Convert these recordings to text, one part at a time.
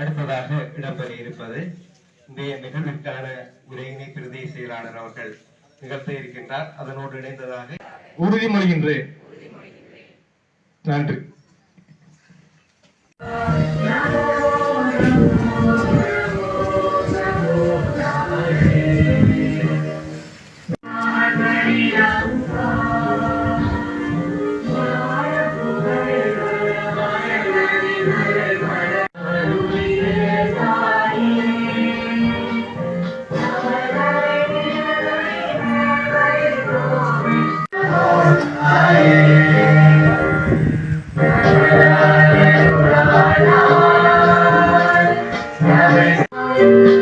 அடுத்ததாக இடம்பெற இருப்பது இன்றைய நிகழ்விற்கான உரையினை பிரதி செயலாளர் அவர்கள் நிகழ்த்த இருக்கின்றார். அதனோடு இணைந்ததாக உறுதிமொழிகின்றேன் நன்றி.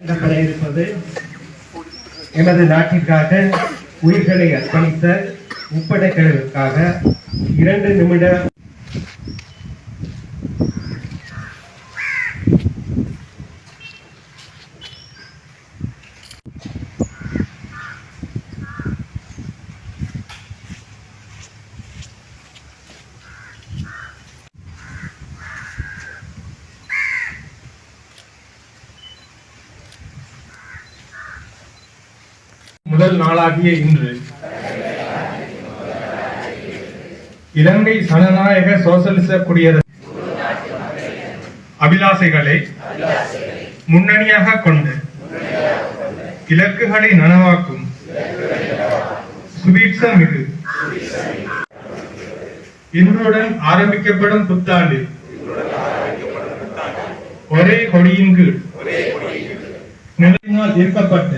இடம்பெற இருப்பது எமது நாட்டிற்காக உயிர்களை அர்ப்பணித்த முப்படைகளுக்காக இரண்டு நிமிட முதல் நாளாகிய இன்று. இலங்கை சனநாயக சோசலிச குடியரசு அபிலாசைகளை முன்னணியாக கொண்டு இலக்குகளை நனவாக்கும் சுபீட்சமிகு இன்றுடன் ஆரம்பிக்கப்படும் புத்தாண்டு. ஒரே கொடியின் கீழ். நிலையினால் ஈர்க்கப்பட்டு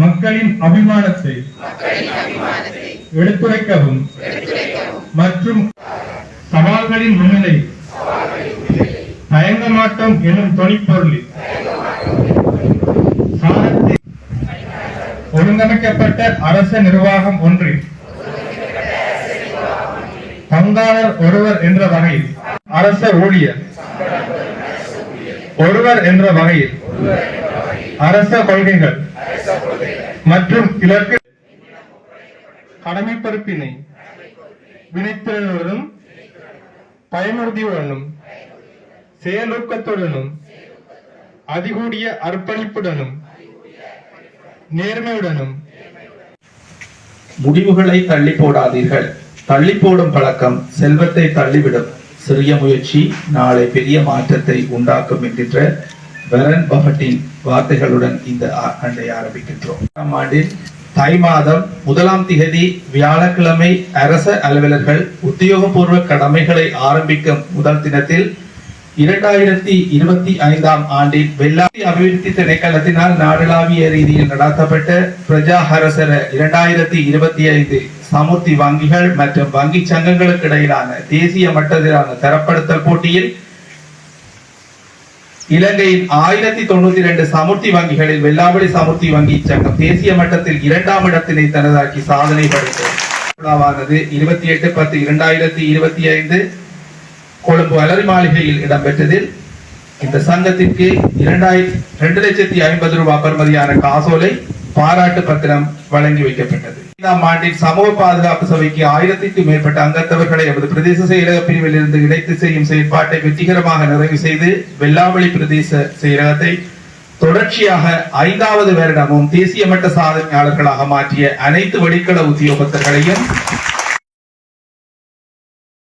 மக்களின் அபிமானத்தை எடுத்துரைக்கவும் மற்றும் சவால்களின் முன்னிலை தயங்க மாட்டோம் எனும் தொனிப்பொருளில். சாரத்தில் ஒழுங்கமைக்கப்பட்ட அரச நிர்வாகம் ஒன்றில் பங்காளர் ஒருவர் என்ற வகையில் அரச ஊழியர் ஒருவர் என்ற வகையில் அரச கொள்கைகள் மற்றும் இலக்கு கடமை பொறுப்பினை வினைத்திறனுடனும் பயனுறுதியுடனும் செயலூக்கத்துடனும் அதிகூடிய அர்ப்பணிப்புடனும் நேர்மையுடனும் முடிவுகளை தள்ளி போடாதீர்கள். தள்ளி போடும் பழக்கம் செல்வத்தை தள்ளிவிடும். சிறிய முயற்சி நாளை பெரிய மாற்றத்தை உண்டாக்கும் என்கின்ற வெரன் பகட்டின் வார்த்தைகளுடன் இந்த ஆ- ஆண்டை ஆரம்பிக்கின்றோம். ஆண்டில் தை மாதம் முதலாம் திகதி வியாழக்கிழமை அரச அலுவலர்கள் உத்தியோகபூர்வ கடமைகளை ஆரம்பிக்கும் முதல் தினத்தில் இரண்டாயிரத்தி இருபத்தி ஐந்தாம் ஆண்டில் வெள்ளாட்டி அபிவிருத்தி திணைக்களத்தினால் நாடளாவிய ரீதியில் நடாத்தப்பட்ட பிரஜா ஹரசர இரண்டாயிரத்தி இருபத்தி ஐந்து சமூர்த்தி வங்கிகள் மற்றும் வங்கி சங்கங்களுக்கு இடையிலான தேசிய மட்டத்திலான தரப்படுத்தல் போட்டியில் இலங்கையின் ஆயிரத்தி தொண்ணூத்தி ரெண்டு சமுர்த்தி வங்கிகளில் வெள்ளாவளி சமுர்த்தி வங்கி சங்கம் தேசிய மட்டத்தில் இரண்டாம் இடத்தினை தனதாக்கி சாதனை படைத்தது. இருபத்தி எட்டு பத்து இரண்டாயிரத்தி இருபத்தி ஐந்து கொழும்பு அலரி மாளிகையில் இடம்பெற்றதில் இந்த சங்கத்திற்கு இரண்டாயிரத்தி ரெண்டு லட்சத்தி ஐம்பது ரூபாய் பெறுமதியான காசோலை பாராட்டு பத்திரம் வழங்கி வைக்கப்பட்டது. ஐந்தாம் ஆண்டில் சமூக பாதுகாப்பு சபைக்கு ஆயிரத்திற்கும் மேற்பட்ட அங்கத்தவர்களை எமது பிரதேச செயலக பிரிவில் இருந்து இணைத்து செய்யும் செயற்பாட்டை வெற்றிகரமாக நிறைவு செய்து வெள்ளாவளி பிரதேச செயலகத்தை தொடர்ச்சியாக ஐந்தாவது வருடமும் தேசிய மட்ட சாதனையாளர்களாக மாற்றிய அனைத்து வெடிக்கல உத்தியோகத்தர்களையும்